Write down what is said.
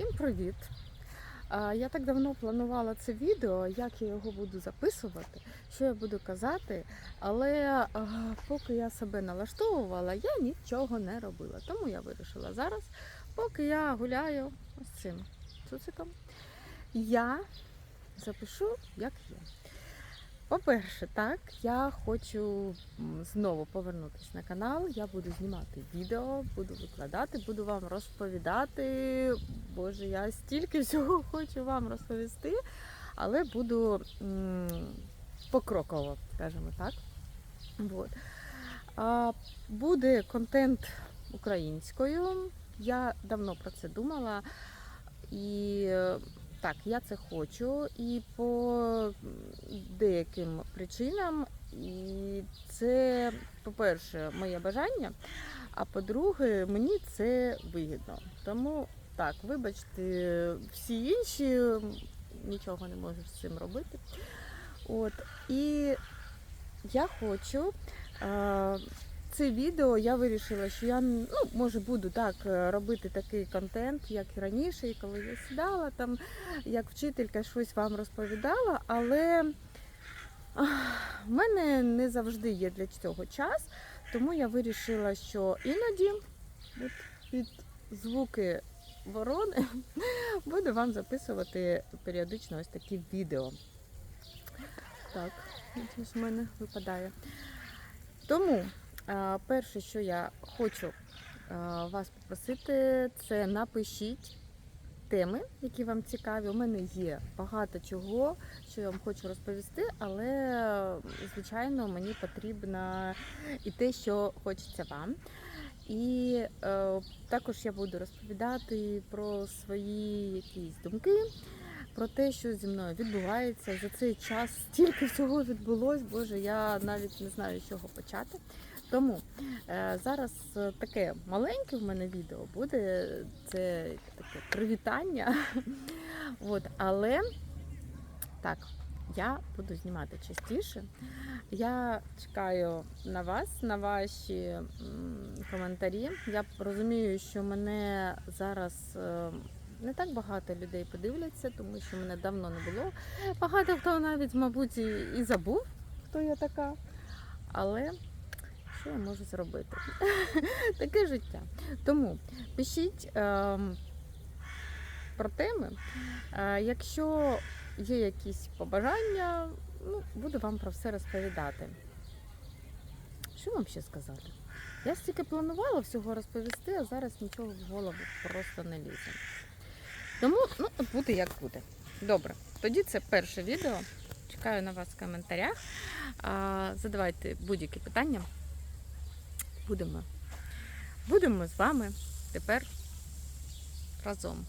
Всім привіт! Я так давно планувала це відео, як я його буду записувати, що я буду казати, але поки я себе налаштовувала, я нічого не робила. Тому я вирішила зараз, поки я гуляю ось цим цуциком, я запишу, як є. По-перше, так, я хочу знову повернутися на канал. Я буду знімати відео, буду викладати, буду вам розповідати. Боже, я стільки всього хочу вам розповісти, але буду покроково, скажімо так. Вот. А, буде контент українською. Я давно про це думала. І е, так, я це хочу, і по деяким причинам. І це, по-перше, моє бажання, а по-друге, мені це вигідно. Тому так, вибачте, всі інші нічого не можу з цим робити. От. І я хочу. Це відео я вирішила, що я ну, може буду так робити такий контент, як і раніше, і коли я сідала там, як вчителька щось вам розповідала, але в мене не завжди є для цього час, тому я вирішила, що іноді от під звуки ворони буду вам записувати періодично ось такі відео. Так, в мене випадає. Тому перше, що я хочу вас попросити, це напишіть теми, які вам цікаві. У мене є багато чого, що я вам хочу розповісти, але звичайно мені потрібно і те, що хочеться вам. І е, також я буду розповідати про свої якісь думки, про те, що зі мною відбувається. За цей час стільки всього відбулось, Боже, я навіть не знаю, з чого почати. Тому е, зараз е, таке маленьке в мене відео буде. Це таке привітання. От, але так, я буду знімати частіше. Я чекаю на вас, на ваші коментарі. Я розумію, що мене зараз е, не так багато людей подивляться, тому що мене давно не було. Багато хто навіть, мабуть, і і забув, хто я така. Але що я можу зробити? Таке життя. Тому пишіть ем, про теми. Е, якщо є якісь побажання, ну, буду вам про все розповідати. Що вам ще сказати? Я стільки планувала всього розповісти, а зараз нічого в голову просто не лізе. Тому ну, буде як буде. Добре, тоді це перше відео. Чекаю на вас в коментарях. Задавайте будь-які питання. Будемо, будемо з вами тепер разом.